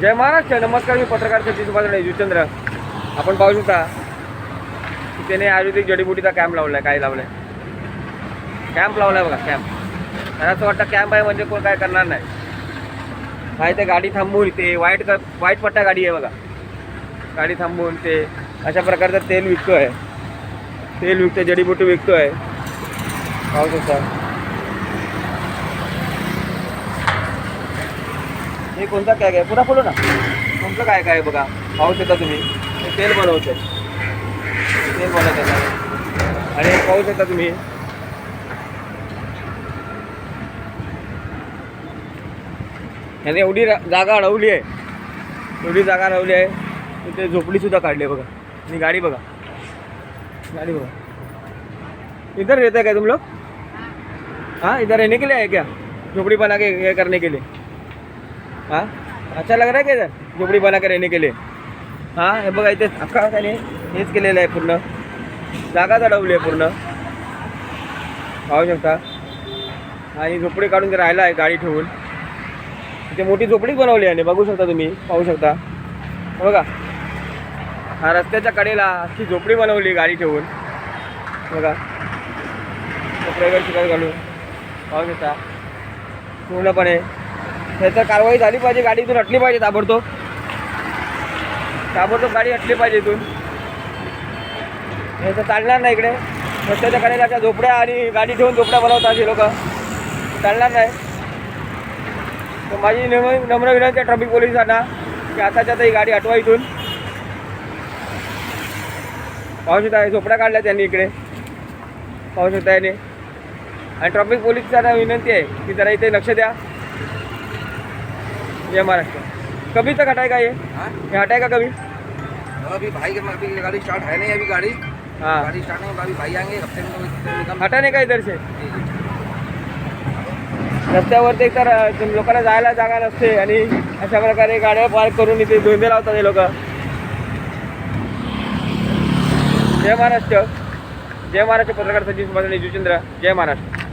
जय महाराष्ट्र नमस्कार मी पत्रकार सचिन सुभाष आपण पाहू शकता की त्याने आयुर्वेदिक जडीबुटीचा कॅम्प लावलाय काय लावलाय? कॅम्प लावलाय बघा कॅम्प मला असं वाटतं कॅम्प आहे म्हणजे कोण काय करणार नाही. काय ते गाडी थांबवून ते वाईट कर वाईट पट्टा गाडी आहे बघा. गाडी थांबवून ते अशा प्रकारचं तेल विकतो आहे तेल विकतो जडीबुटी विकतोय. पाहू शकता हे कोणता काय काय? पुन्हा बोलू ना. कोणतं काय काय बघा? पाहू शकता तुम्ही. हे तेल बनवते तेल बनवते आणि पाहू शकता तुम्ही. ह्याने एवढी जागा अडवली आहे. एवढी जागा अडवली आहे. तिथे झोपडी सुद्धा काढली आहे बघा. आणि गाडी बघा. गाडी बघा. इधर रहते क्या तुम लोग हाँ इधर रहने के लिए आए क्या? झोपड़ी बना के ये करने के लिए। हाँ? अच्छा लग रहा है क्या इधर? झोपड़ी बना के रहने के लिए। हां हे बघा इथे अख्खा त्याने हेच केलेलं आहे पूर्ण. जागा अडवली आहे पूर्ण. पाहू शकता. आणि झोपडी काढून जर राहिला आहे गाडी ठेवून. इथे मोठी झोपडीच बनवली आहे बघू शकता तुम्ही पाहू शकता. बघा. हा रस्त्याच्या कडेला अख्खी झोपडी बनवली गाडी ठेवून. बघा. कपडे घालून पाहू शकता पूर्णपणे. त्याचं कारवाई झाली पाहिजे गाडी इथून हटली पाहिजे ताबडतोब. ताबडतोब गाडी हटली पाहिजे इथून. हे तर चालणार नाही इकडे. रस्त्याच्या कडेला झोपड्या आणि गाडी ठेवून झोपड्या बनवतात हे लोक. चालणार नाही. तर माझी नम्र नम्र विनंती आहे ट्रॅफिक पोलिसांना की आताच्या आता ही गाडी हटवा इथून. पाहू शकता झोपड्या काढल्या त्यांनी इकडे. पाहू शकता याने. आणि ट्रॅफिक पोलिसांना विनंती आहे की जरा इथे लक्ष द्या. जय महाराष्ट्र. कभी तक हटाएगा ये हाँ? ये हटाएगा कभी अभी भाई के अभी गाड़ी स्टार्ट है नहीं अभी गाड़ी। हाँ. गाड़ी स्टार्ट नहीं अभी भाई आएंगे हफ्ते में हटाने का इधर से। रस्त्यावरती एकतर अं, लोकांना जायला जागा नसते आणि अशा प्रकारे गाड्या पार्क करून इथे धोंडे लावतात हे लोक. जय महाराष्ट्र. जय महाराष्ट्र पत्रकार सचिन सुभाष जुचंद्र जय महाराष्ट्र.